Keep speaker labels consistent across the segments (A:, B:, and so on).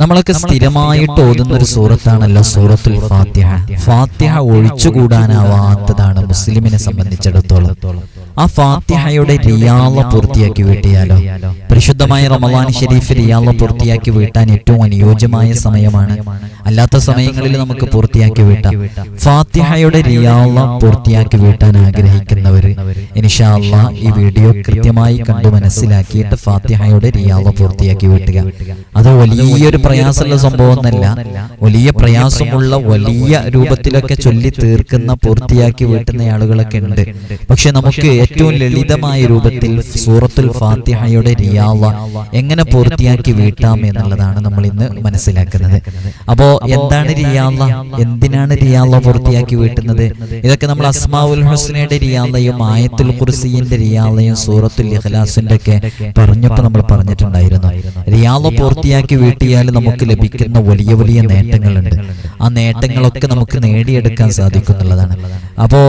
A: നമ്മളൊക്കെ സ്ഥിരമായിട്ട് ഓതുന്ന ഒരു സൂറത്താണല്ലോ സൂറത്തുൽ ഫാത്തിഹ. ഫാത്തിഹ. ഒഴിച്ചുകൂടാനാവാത്തതാണ് മുസ്ലിമിനെ സംബന്ധിച്ചിടത്തോളം. ആ ഫാത്തിഹയുടെ റിയാള പൂർത്തിയാക്കി വീട്ടിയാലോ? പരിശുദ്ധമായ റമലാൻ ഷെരീഫ് റിയാള പൂർത്തിയാക്കി വീട്ടാൻ ഏറ്റവും അനുയോജ്യമായ സമയമാണ്. അല്ലാത്ത സമയങ്ങളിൽ നമുക്ക് പൂർത്തിയാക്കി വീട്ടാം. ഫാത്തിഹയുടെ റിയാള പൂർത്തിയാക്കി വീട്ടാൻ ആഗ്രഹിക്കുന്നവർ ഇൻഷാ അള്ളാ ഈ വീഡിയോ കൃത്യമായി കണ്ടു മനസ്സിലാക്കിയിട്ട് ഫാത്തിഹയുടെ റിയാള പൂർത്തിയാക്കി വീട്ടുക. അത് വലിയൊരു പ്രയാസമുള്ള സംഭവമൊന്നല്ല വലിയ പ്രയാസമുള്ള വലിയ രൂപത്തിലൊക്കെ ചൊല്ലി തീർക്കുന്ന പൂർത്തിയാക്കി വീട്ടുന്ന ആളുകളൊക്കെ ഉണ്ട്. പക്ഷെ നമുക്ക് ഏറ്റവും ലളിതമായ രൂപത്തിൽ സൂറത്തുൽ ഫാത്തിഹയുടെ റിയാവ എങ്ങനെ പൂർത്തിയാക്കി വീട്ടാം എന്നുള്ളതാണ് നമ്മൾ ഇന്ന് മനസ്സിലാക്കുന്നത്. അപ്പോ എന്താണ് റിയാവ? എന്തിനാണ് റിയാവ പൂർത്തിയാക്കി വീട്ടുന്നത്? ഇതൊക്കെ നമ്മൾ അസ്മാവുൽ ഹുസ്നയുടെ റിയാവയും ആയത്തുൽ കുർസിന്റെ റിയാവയും സൂറത്തുൽ ഇഖ്ലാസിന്റെ ഒക്കെ പറഞ്ഞപ്പോ നമ്മൾ പറഞ്ഞിട്ടുണ്ടായിരുന്നു. റിയാവ പൂർത്തിയാക്കി വീട്ടിയാൽ നമുക്ക് ലഭിക്കുന്ന വലിയ വലിയ നേട്ടങ്ങളുണ്ട്. ആ നേട്ടങ്ങളൊക്കെ നമുക്ക് നേടിയെടുക്കാൻ സാധിക്കുന്നുള്ളതാണ്. അപ്പോ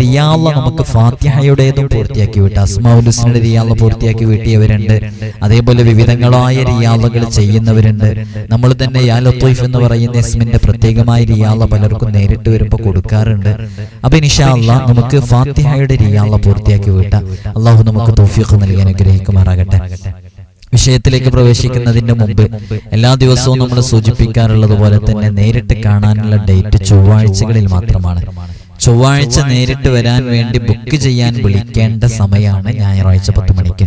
A: റിയാള നമുക്ക് ഫാത്തിഹയുടേതും പൂർത്തിയാക്കി വിട്ടു. അസ്മാവുൽ ഹുസ്നയുടെ റിയാള പൂർത്തിയാക്കി വീട്ടിയവരുണ്ട്. അതേപോലെ വിവിധങ്ങളായ റിയാളകൾ ചെയ്യുന്നവരുണ്ട്. നമ്മൾ തന്നെ യാ എന്ന് പറയുന്ന ഇസ്മിന്റെ പ്രത്യേകമായ റിയാള പലർക്കും നേരിട്ട് വരുമ്പോൾ കൊടുക്കാറുണ്ട്. അപ്പൊ അള്ളാ നമുക്ക് ഫാത്തിഹയുടെ റിയാള പൂർത്തിയാക്കി വിട്ട. അള്ളാഹു നമുക്ക് തോഫിയൊക്കെ നൽകി അനുഗ്രഹിക്കുമാറാകട്ടെ. വിഷയത്തിലേക്ക് പ്രവേശിക്കുന്നതിന്റെ മുമ്പ് എല്ലാ ദിവസവും നമ്മൾ സൂചിപ്പിക്കാറുള്ളത് പോലെ തന്നെ നേരിട്ട് കാണാനുള്ള ഡേറ്റ് ചൊവ്വാഴ്ചകളിൽ മാത്രമാണ്. ചൊവ്വാഴ്ച നേരിട്ട് വരാൻ വേണ്ടി ബുക്ക് ചെയ്യാൻ വിളിക്കേണ്ട സമയമാണ് ഞായറാഴ്ച പത്ത് മണിക്ക്.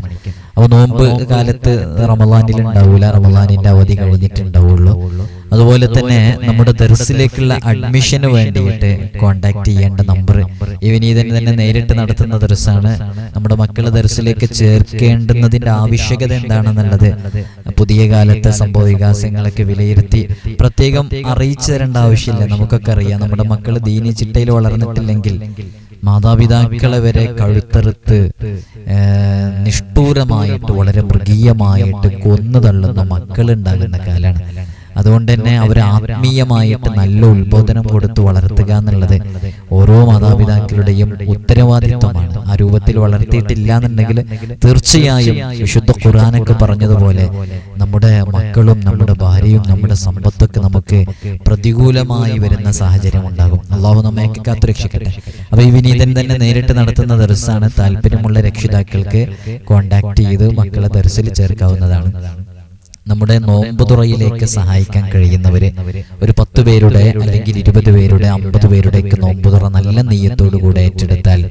A: അപ്പോൾ നോമ്പ് കാലത്ത് റമലാനിൽ ഉണ്ടാവൂല റമലാനിന്റെ അവധി കഴിഞ്ഞിട്ടുണ്ടാവുള്ളൂ. അതുപോലെ തന്നെ നമ്മുടെ ദർസിലേക്കുള്ള അഡ്മിഷന് വേണ്ടിയിട്ട് കോണ്ടാക്ട് ചെയ്യേണ്ട നമ്പർ ഈ വിനീതൻ തന്നെ നേരിട്ട് നടത്തുന്ന ദർസാണ് നമ്മുടെ മക്കളെ ദർസിലേക്ക് ചേർക്കേണ്ടുന്നതിന്റെ ആവശ്യകത എന്താണെന്നുള്ളത് പുതിയ കാലത്തെ സംഭവ വികാസങ്ങളൊക്കെ വിലയിരുത്തി പ്രത്യേകം അറിയിച്ചു തരേണ്ട ആവശ്യമില്ല. നമുക്കൊക്കെ അറിയാം. നമ്മുടെ മക്കൾ ദീനി ചിട്ടയിൽ വളർന്നിട്ടില്ലെങ്കിൽ മാതാപിതാക്കളെ വരെ കഴുത്തറുത്ത് നിഷ്ഠൂരമായിട്ട് വളരെ മൃഗീയമായിട്ട് കൊന്നു തള്ളുന്ന മക്കളുണ്ടാകുന്ന കാലാണ് അതുകൊണ്ട് തന്നെ അവർ ആത്മീയമായിട്ട് നല്ല ഉത്ബോധനം കൊടുത്ത് വളർത്തുക എന്നുള്ളത് ഓരോ മാതാപിതാക്കളുടെയും ഉത്തരവാദിത്വമാണ്. ആ രൂപത്തിൽ വളർത്തിയിട്ടില്ല എന്നുണ്ടെങ്കിൽ തീർച്ചയായും വിശുദ്ധ ഖുറാനൊക്കെ പറഞ്ഞതുപോലെ നമ്മുടെ മക്കളും നമ്മുടെ ഭാര്യയും നമ്മുടെ സമ്പത്തൊക്കെ നമുക്ക് പ്രതികൂലമായി വരുന്ന സാഹചര്യം ഉണ്ടാകും. അള്ളാഹു നമ്മയൊക്കെ കാത്തുരക്ഷിക്കട്ടെ. അപ്പൊ ഈ വിനീതൻ തന്നെ നേരിട്ട് നടത്തുന്ന ദർസാണ് താല്പര്യമുള്ള രക്ഷിതാക്കൾക്ക് കോണ്ടാക്ട് ചെയ്ത് മക്കളെ ദർസിൽ ചേർക്കാവുന്നതാണ്. നമ്മുടെ നോമ്പ് തുറയിലേക്ക് സഹായിക്കാൻ കഴിയുന്നവര് ഒരു പത്ത് പേരുടെ അല്ലെങ്കിൽ ഇരുപത് പേരുടെ അമ്പത് പേരുടെയൊക്കെ നോമ്പ് തുറ നല്ല നെയ്യത്തോടു കൂടെ ഏറ്റെടുത്താൽ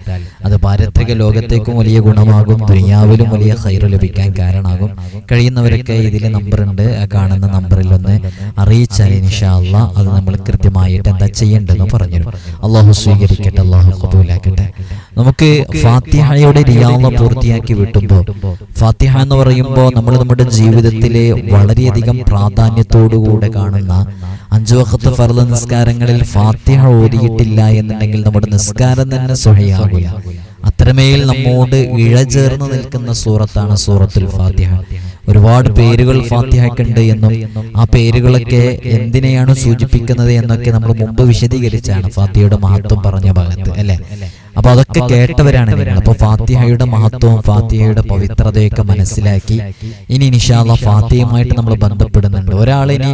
A: അത് പാരത്രിക ലോകത്തേക്കും വലിയ ഗുണമാകും ദുനിയാവിലും വലിയ ഹൈറ് ലഭിക്കാൻ കാരണമാകും. കഴിയുന്നവരൊക്കെ ഇതിലെ നമ്പർ ഉണ്ട് കാണുന്ന നമ്പറിൽ ഒന്ന് അറിയിച്ചാൽ ഇൻഷാല്ല അത് നമ്മൾ കൃത്യമായിട്ട് എന്താ ചെയ്യേണ്ടതെന്ന് പറഞ്ഞു അള്ളാഹു സ്വീകരിക്കട്ടെ അള്ളാഹു കബൂലാക്കട്ടെ നമുക്ക് ഫാത്തിഹയുടെ റിയാള പൂർത്തിയാക്കി വിട്ടുമ്പോൾ ഫാത്തിഹ എന്ന് പറയുമ്പോൾ നമ്മൾ നമ്മുടെ ജീവിതത്തിലെ വളരെയധികം പ്രാധാന്യത്തോടുകൂടെ കാണുന്ന അഞ്ചു വക്കത്ത് ഫർദ നിസ്കാരങ്ങളിൽ ഫാത്തിഹ ഓതിയിട്ടില്ല എന്നുണ്ടെങ്കിൽ നമ്മുടെ നിസ്കാരം തന്നെ സുഹയാകില്ല അത്രമേൽ നമ്മോട് ഇഴചേർന്ന് നിൽക്കുന്ന സൂറത്താണ് സൂറത്തുൽ ഫാത്തിഹ. ഒരുപാട് പേരുകൾ ഫാത്തിഹയ്ക്കുണ്ട് എന്നും ആ പേരുകളൊക്കെ എന്തിനെയാണ് സൂചിപ്പിക്കുന്നത് എന്നൊക്കെ നമ്മൾ മുമ്പ് വിശദീകരിച്ചാണ് ഫാത്തിഹയുടെ മഹത്വം പറഞ്ഞ ഭാഗത്ത് അല്ലെ? അപ്പൊ അതൊക്കെ കേട്ടവരാണ് നിങ്ങൾ. അപ്പൊ ഫാത്തിഹയുടെ മഹത്വവും ഫാത്തിഹയുടെ പവിത്രതയൊക്കെ മനസ്സിലാക്കി. ഇനി നിഷാല ഫാത്തിയുമായിട്ട് നമ്മൾ ബന്ധപ്പെടുന്നുണ്ട്. ഒരാളിനി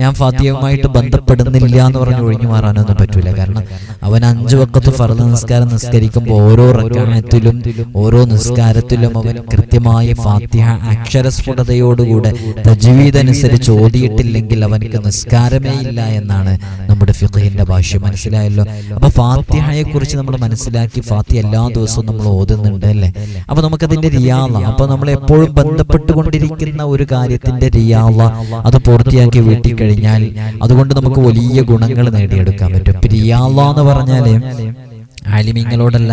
A: ഞാൻ ഫാത്തിയുമായിട്ട് ബന്ധപ്പെടുന്നില്ല എന്ന് പറഞ്ഞ് ഒഴിഞ്ഞു മാറാനൊന്നും പറ്റൂല. കാരണം അവൻ അഞ്ചു വക്കത്ത് ഫർദ് നിസ്കാരം നിസ്കരിക്കുമ്പോൾ ഓരോ റക്കായത്തിലും ഓരോ നിസ്കാരത്തിലും അവൻ കൃത്യമായി ഫാത്തിഹ അക്ഷരസ്ഫുടതയോടുകൂടെ തജ്വീദ് അനുസരിച്ച് ഓതിയിട്ടില്ലെങ്കിൽ അവനക്ക് നിസ്കാരമേ ഇല്ല എന്നാണ് നമ്മുടെ ഫിഖഹിന്റെ ഭാഷ്യം. മനസ്സിലായല്ലോ? അപ്പൊ ഫാത്തിഹയെ കുറിച്ച് നമ്മൾ മനസ്സിലാക്കി ഫാത്തി എല്ലാ ദിവസവും നമ്മൾ ഓതുന്നുണ്ട് അല്ലേ? അപ്പൊ നമുക്കതിന്റെ റിയാള. അപ്പൊ നമ്മൾ എപ്പോഴും ബന്ധപ്പെട്ടുകൊണ്ടിരിക്കുന്ന ഒരു കാര്യത്തിന്റെ റിയാള. അത് പൂർത്തിയാക്കി വീട്ടിൽ കഴിഞ്ഞാൽ അതുകൊണ്ട് നമുക്ക് വലിയ ഗുണങ്ങൾ നേടിയെടുക്കാൻ പറ്റും. ഇപ്പൊ റിയാള എന്ന് പറഞ്ഞാൽ ആലിമീങ്ങളോടല്ല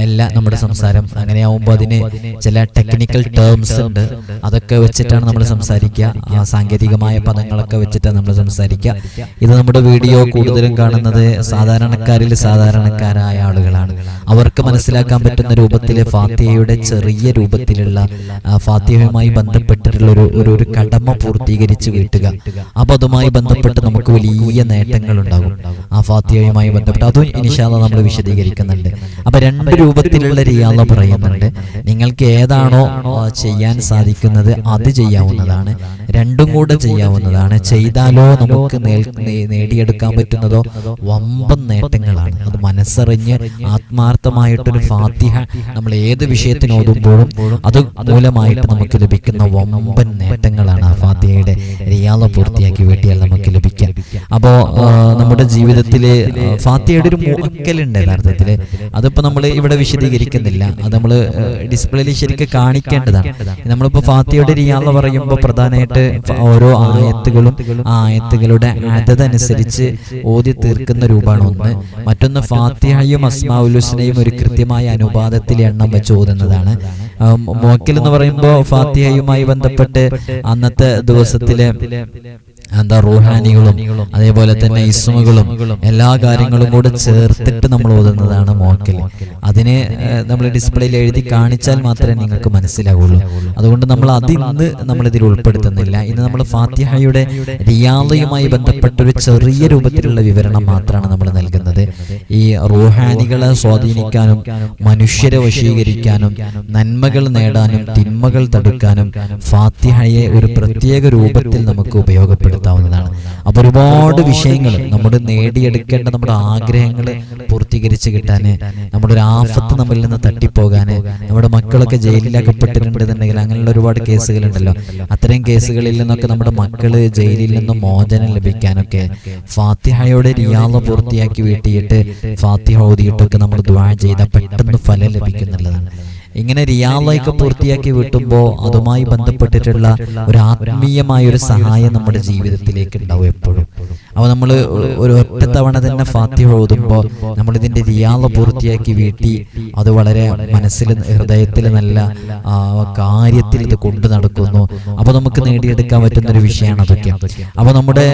A: അല്ല നമ്മുടെ സംസാരം. അങ്ങനെയാവുമ്പോൾ അതിന് ചില ടെക്നിക്കൽ ടേംസ് ഉണ്ട്. അതൊക്കെ വെച്ചിട്ടാണ് നമ്മൾ സംസാരിക്കുക. സാങ്കേതികമായ പദങ്ങളൊക്കെ വെച്ചിട്ടാണ് നമ്മൾ സംസാരിക്കുക. ഇത് നമ്മുടെ വീഡിയോ കൂടുതലും കാണുന്നത് സാധാരണക്കാരിൽ സാധാരണക്കാരായ ആളുകളാണ്. അവർക്ക് മനസ്സിലാക്കാൻ പറ്റുന്ന രൂപത്തിൽ ഫാത്തിഹയുടെ ചെറിയ രൂപത്തിലുള്ള ഫാത്തിയയുമായി ബന്ധപ്പെട്ടിട്ടുള്ള ഒരു ഒരു കടമ പൂർത്തീകരിച്ച് വീട്ടുക. അപ്പൊ അതുമായി ബന്ധപ്പെട്ട് നമുക്ക് വലിയ നേട്ടങ്ങൾ ഉണ്ടാകും. ആ ഫാത്തിഹയുമായി ബന്ധപ്പെട്ട് അതും ഇനിഷാല നമ്മൾ വിശദീകരിക്കും. വിശദീകരിക്കുന്നുണ്ട് അപ്പൊ രണ്ട് രൂപത്തിലുള്ള റിയാള പറയുന്നുണ്ട്. നിങ്ങൾക്ക് ഏതാണോ ചെയ്യാൻ സാധിക്കുന്നത് അത് ചെയ്യാവുന്നതാണ്. രണ്ടും കൂടെ ചെയ്യാവുന്നതാണ്. ചെയ്താലോ നമുക്ക് നേടിയെടുക്കാൻ പറ്റുന്നതോ? വമ്പൻ നേട്ടങ്ങളാണ്. അത് മനസ്സറിഞ്ഞ് ആത്മാർത്ഥമായിട്ടൊരു ഫാത്തിഹ നമ്മൾ ഏത് വിഷയത്തിന് ഓതുമ്പോഴും അത് മൂലമായിട്ട് നമുക്ക് ലഭിക്കുന്ന വമ്പൻ നേട്ടങ്ങളാണ് ആ ഫാത്തിഹയുടെ റിയാള പൂർത്തിയാക്കി വീട്ടിയാൽ നമുക്ക് ലഭിക്കാം. അപ്പോ നമ്മുടെ ജീവിതത്തിൽ ഫാത്തിയുടെ ഫാത്തിഹയുടെ ഒരു മുക്കലുണ്ട്. യഥാർത്ഥത്തിൽ അതിപ്പോൾ നമ്മൾ ഇവിടെ വിശദീകരിക്കുന്നില്ല. അത് നമ്മൾ ഡിസ്പ്ലേയിൽ ശരിക്കും കാണിക്കേണ്ടതാണ്. നമ്മളിപ്പോൾ ഫാത്തിയുടെ റിയാള പറയുമ്പോൾ പ്രധാനമായിട്ട് ഓരോ ആയത്തുകളും ആയത്തുകളുടെ അതതനുസരിച്ച് ഓതി തീർക്കുന്ന രൂപമാണ് ഒന്ന്. മറ്റൊന്ന് ഫാത്തിഹയും അസ്മാഉലുസ്നയും ഒരു കൃത്യമായ അനുപാതത്തിൽ എണ്ണം വെച്ച് ഓതുന്നതാണ്. മോക്കിൽ എന്ന് പറയുമ്പോൾ ഫാത്തിഹയുമായി ബന്ധപ്പെട്ട് അന്നത്തെ ദിവസത്തിലെ എന്താ റൂഹാനികളും അതേപോലെ തന്നെ ഇസ്മുകളും എല്ലാ കാര്യങ്ങളും കൂടെ ചേർത്തിട്ട് നമ്മൾ ഓതുന്നതാണ് മോക്കൽ. അതിനെ നമ്മൾ ഡിസ്പ്ലേയിൽ എഴുതി കാണിച്ചാൽ മാത്രമേ നിങ്ങൾക്ക് മനസ്സിലാവുള്ളൂ. അതുകൊണ്ട് നമ്മൾ അതിന്ന് ഇന്ന് നമ്മൾ ഇതിൽ ഉൾപ്പെടുത്തുന്നില്ല. ഇന്ന് നമ്മൾ ഫാത്തിഹയുടെ റിയാദയുമായി ബന്ധപ്പെട്ട ഒരു ചെറിയ രൂപത്തിലുള്ള വിവരണം മാത്രമാണ് നമ്മൾ നൽകുന്നത്. ഈ റൂഹാനികളെ സ്വാധീനിക്കാനും മനുഷ്യരെ വശീകരിക്കാനും നന്മകൾ നേടാനും തിന്മകൾ തടുക്കാനും ഫാത്തിഹയെ ഒരു പ്രത്യേക രൂപത്തിൽ നമുക്ക് ഉപയോഗപ്പെടുത്താവുന്നതാണ് അപ്പോൾ ഒരുപാട് വിഷയങ്ങൾ നമ്മുടെ നേടിയെടുക്കേണ്ട നമ്മുടെ ആഗ്രഹങ്ങൾ പൂർത്തീകരിച്ച് കിട്ടാൻ നമ്മുടെ ഒരു ആഫത്ത് നമ്മിൽ നിന്ന് തട്ടിപ്പോകാൻ നമ്മുടെ മക്കളൊക്കെ ജയിലിലകപ്പെട്ടിട്ടുണ്ടെന്നുണ്ടെങ്കിൽ അങ്ങനെയുള്ള ഒരുപാട് കേസുകളുണ്ടല്ലോ. അത്തരം കേസുകളിൽ നിന്നൊക്കെ നമ്മുടെ മക്കൾ ജയിലിൽ നിന്നും മോചനം ലഭിക്കാനൊക്കെ ഫാത്തിഹയോടെ റിയാദ പൂർത്തിയാക്കി വീട്ടിയിട്ട് ഫാത്തിഹ ഓതിയിട്ടൊക്കെ നമ്മൾ ദ്വാ ചെയ്താൽ പെട്ടെന്ന് ഫലം ലഭിക്കുന്നുള്ളതാണ്. ഇങ്ങനെ റിയാളൊക്കെ പൂർത്തിയാക്കി വിട്ടുമ്പോൾ അതുമായി ബന്ധപ്പെട്ടിട്ടുള്ള ഒരു ആത്മീയമായ ഒരു സഹായം നമ്മുടെ ജീവിതത്തിലേക്ക് ഉണ്ടാവും എപ്പോഴും. അപ്പോൾ നമ്മൾ ഒരു ഒറ്റ തവണ തന്നെ ഫാത്തിഹ ഓതുമ്പോൾ നമ്മൾ ഇതിന്റെ റിയാള പൂർത്തിയാക്കി വീട്ടി അത് വളരെ മനസ്സിൽ ഹൃദയത്തിൽ നല്ല കാര്യത്തിൽ ഇത് കൊണ്ടു നടക്കുന്നു. അപ്പോൾ നമുക്ക് നേടിയെടുക്കാൻ പറ്റുന്ന ഒരു വിഷയമാണ് അതൊക്കെ. അപ്പോൾ നമ്മുടെ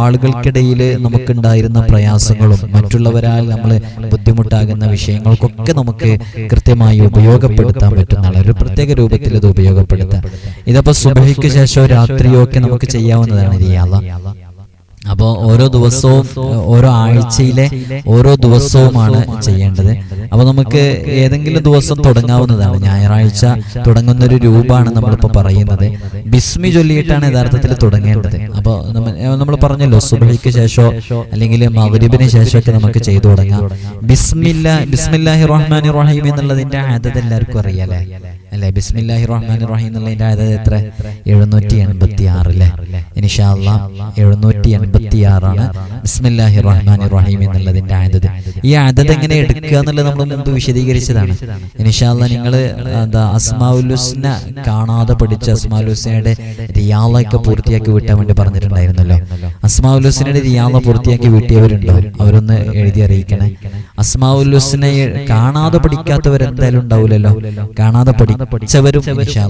A: ആളുകൾക്കിടയിൽ നമുക്കുണ്ടായിരുന്ന പ്രയാസങ്ങളും മറ്റുള്ളവരാൽ നമ്മൾ ബുദ്ധിമുട്ടാകുന്ന വിഷയങ്ങൾക്കൊക്കെ നമുക്ക് കൃത്യമായി ഉപയോഗപ്പെടുത്താൻ പറ്റുന്നതാണ്. ഒരു പ്രത്യേക രൂപത്തിൽ ഇത് ഉപയോഗപ്പെടുത്താം ഇതപ്പോ സുബഹിക്ക് ശേഷമോ രാത്രിയോ ഒക്കെ നമുക്ക് ചെയ്യാവുന്നതാണ് റിയാള അപ്പോൾ ഓരോ ദിവസവും ഓരോ ആഴ്ചയിലെ ഓരോ ദിവസവുമാണ് ചെയ്യേണ്ടത്. അപ്പോൾ നമുക്ക് ഏതെങ്കിലും ദിവസം തുടങ്ങാവുന്നതാണ്. ഞായറാഴ്ച തുടങ്ങുന്ന ഒരു രൂപമാണ് നമ്മളിപ്പോൾ പറയുന്നത്. ബിസ്മി ചൊല്ലിയിട്ടാണ് യഥാർത്ഥത്തിൽ തുടങ്ങേണ്ടത്. അപ്പോൾ നമ്മൾ പറഞ്ഞല്ലോ സുബഹിക്ക് ശേഷമോ അല്ലെങ്കിൽ മഗ്രിബിന് ശേഷമൊക്കെ നമുക്ക് ചെയ്തു തുടങ്ങാം. ബിസ്മില്ല ബിസ്മില്ലാഹി റഹ്മാനി റഹീം എന്നുള്ളതിന്റെ ആദത് എല്ലാവർക്കും അറിയാലേ? അല്ലെ? ബിസ്മില്ലാഹി റഹ്മാൻ റഹീം എന്നുള്ളതിന്റെ അതായത് എത്ര? എഴുന്നൂറ്റി എൺപത്തി ആറിലെ ഇനിഷാല്ല എഴുന്നൂറ്റി എൺപത്തി ആറാണ് ബിസ്മില്ലാഹി റഹ്മാൻ റഹീം എന്നുള്ളതിന്റെ ആദത് ഈ ആദത് എങ്ങനെ എടുക്കുക എന്നുള്ളത് നമ്മൾ മുമ്പ് വിശദീകരിച്ചതാണ്. ഇനിഷാല്ല നിങ്ങൾ എന്താ അസ്മാഉലുസ്ന കാണാതെ പഠിച്ച അസ്മാഉലുസ്നയുടെ റിയാളൊക്കെ പൂർത്തിയാക്കി വിട്ടാൻ വേണ്ടി പറഞ്ഞിട്ടുണ്ടായിരുന്നല്ലോ. അസ്മാഉലുസ്നയുടെ റിയാള പൂർത്തിയാക്കി വീട്ടിയവരുണ്ടോ? അവരൊന്ന് എഴുതി അറിയിക്കണേ. അസ്മാലുസ്നയെ കാണാതെ പഠിക്കാത്തവരെന്തായാലും ഉണ്ടാവില്ലല്ലോ കാണാതെ പഠിച്ചവരും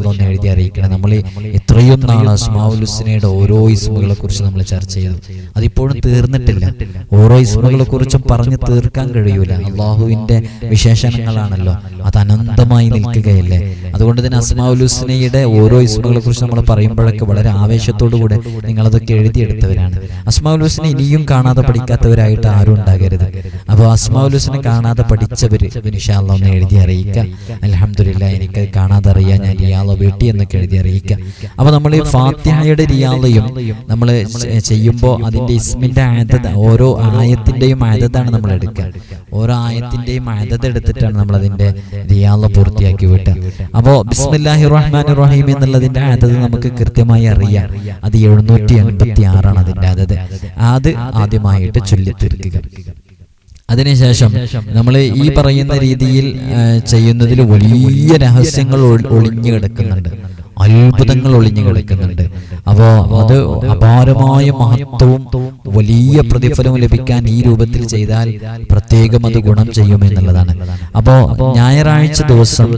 A: ഒന്ന് എഴുതി അറിയിക്കണം. നമ്മൾ എത്രയും ഇത്രയും നാൾ അസ്മാഉലുസ്നയുടെ ഓരോ ഇസ്മുകളെ കുറിച്ച് നമ്മൾ ചർച്ച ചെയ്തു. അതിപ്പോഴും തീർന്നിട്ടില്ല. ഓരോ ഇസ്മുകളെ കുറിച്ചും പറഞ്ഞ് തീർക്കാൻ കഴിയൂല. അള്ളാഹുവിന്റെ വിശേഷണങ്ങളാണല്ലോ. അത് അനന്തമായി നിൽക്കുകയല്ലേ? അതുകൊണ്ട് തന്നെ അസ്മാവുലുസിനയുടെ ഓരോ ഇസ്മുകളെ കുറിച്ച് നമ്മൾ പറയുമ്പോഴൊക്കെ വളരെ ആവേശത്തോടു കൂടെ നിങ്ങളതൊക്കെ എഴുതിയെടുത്തവരാണ് അസ്മാഉലുസ്ന ഇനിയും കാണാതെ പഠിക്കാത്തവരായിട്ട് ആരും ഉണ്ടാകരുത്. അപ്പോൾ അസ്മാവുലുസിനെ കാണാതെ പഠിച്ചവർ ഇൻഷാല്ല ഒന്ന് എഴുതി അറിയിക്കുക അലഹമില്ല എനിക്ക് കാണാതെ അറിയാൻ ഞാൻ റിയാളോ വീട്ടി എന്നൊക്കെ എഴുതി അറിയിക്കാം അപ്പോൾ നമ്മൾ ഈ ഫാത്തിഹയുടെ റിയാളയും നമ്മൾ ചെയ്യുമ്പോൾ അതിന്റെ ഇസ്മിന്റെ ആയത ഓരോ ആയത്തിന്റെയും ആയതാണ് നമ്മൾ എടുക്കുക. ഓരോ ആയത്തിന്റെയും ആയത എടുത്തിട്ടാണ് നമ്മൾ അതിന്റെ റിയാള പൂർത്തിയാക്കി വിട്ടത്. അപ്പോൾ ബിസ്മില്ലാഹി റഹ്മാൻ റഹീം എന്നുള്ളതിന്റെ ആയത നമുക്ക് കൃത്യമായി അറിയാം. അത് എഴുന്നൂറ്റി എൺപത്തി ആറാണ് അതിന്റെ ആദത്. അത് ആദ്യമായിട്ട് ചൊല്ലി തീർക്കുക അതിനുശേഷം നമ്മൾ ഈ പറയുന്ന രീതിയിൽ ചെയ്യുന്നതിൽ വലിയ രഹസ്യങ്ങൾ ഒളിഞ്ഞു കിടക്കുന്നുണ്ട്. അത്ഭുതങ്ങൾ ഒളിഞ്ഞു കിടക്കുന്നുണ്ട്. അപ്പോ അത് അപാരമായ മഹത്വവും വലിയ പ്രതിഫലവും ലഭിക്കാൻ ഈ രൂപത്തിൽ ചെയ്താൽ പ്രത്യേകം അത് ഗുണം ചെയ്യുമെന്നുള്ളതാണ് അപ്പോ ഞായറാഴ്ച ദിവസം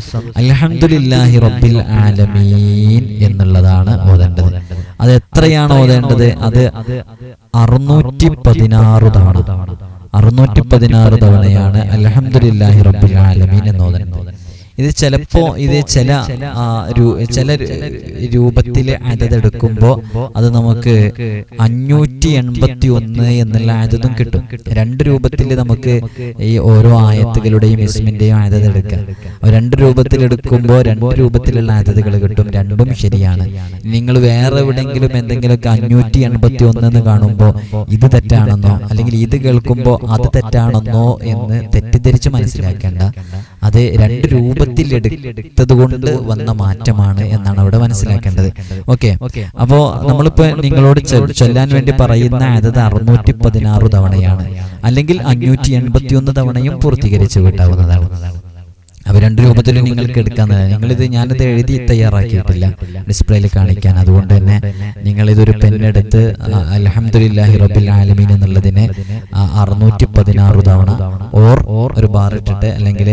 A: അൽഹംദുലില്ലാഹി റബ്ബിൽ ആലമീൻ എന്നുള്ളതാണ് ഓതേണ്ടത്. അത് എത്രയാണ് ഓതേണ്ടത്? അത് അറുന്നൂറ്റി പതിനാറ് തവണ. അറുന്നൂറ്റി പതിനാറ് തവണയാണ് അലഹമുല്ലാഹി റബ്ബുൽ ആലമീൻ എന്ന് ഓതേണ്ടത് ഇത് ചിലപ്പോ ഇത് ചില ചില രൂപത്തിൽ അതെടുക്കുമ്പോൾ അത് നമുക്ക് അഞ്ഞൂറ്റി എൺപത്തി ഒന്ന് എന്നുള്ള ആയതും കിട്ടും. രണ്ട് രൂപത്തിൽ നമുക്ക് ഈ ഓരോ ആയത്തുകളുടെയും ഇസ്മിന്റെയും ആയത എടുക്കാം രണ്ട് രൂപത്തിൽ എടുക്കുമ്പോൾ രണ്ട് രൂപത്തിലുള്ള ആയതകൾ കിട്ടും. രണ്ടും ശരിയാണ്. നിങ്ങൾ വേറെ എവിടെങ്കിലും എന്തെങ്കിലുമൊക്കെ അഞ്ഞൂറ്റി എൺപത്തി ഒന്ന് എന്ന് കാണുമ്പോൾ ഇത് തെറ്റാണെന്നോ അല്ലെങ്കിൽ ഇത് കേൾക്കുമ്പോൾ അത് തെറ്റാണെന്നോ എന്ന് തെറ്റിദ്ധരിച്ച് മനസ്സിലാക്കേണ്ട. അത് രണ്ട് രൂപത്തിൽ എടുത്തത് കൊണ്ട് വന്ന മാറ്റമാണ് എന്നാണ് അവിടെ മനസ്സിലാക്കേണ്ടത്. ഓക്കെ. അപ്പോ നമ്മളിപ്പോ നിങ്ങളോട് ചൊല്ലാൻ വേണ്ടി പറയുന്ന അതത് അറുന്നൂറ്റി പതിനാറ് തവണയാണ്. അല്ലെങ്കിൽ അഞ്ഞൂറ്റി എൺപത്തി ഒന്ന് തവണയും പൂർത്തീകരിച്ചു വിട്ടാവുന്നതാണ്. അവ രണ്ട് രൂപത്തിൽ നിങ്ങൾക്ക് എടുക്കാവുന്നതാണ് നിങ്ങളിത് ഞാനിത് എഴുതി തയ്യാറാക്കിയിട്ടില്ല. ഡിസ്പ്ലേയിൽ കാണിക്കാൻ. അതുകൊണ്ട് തന്നെ നിങ്ങളിതൊരു പെണ്ണെടുത്ത് അലഹമുല്ലാഹി റബിൽ ആലമീൻ എന്നുള്ളതിനെ അറുന്നൂറ്റി പതിനാറ് തവണ ഓർ ഒരു ബാർ ഇട്ടിട്ട് അല്ലെങ്കിൽ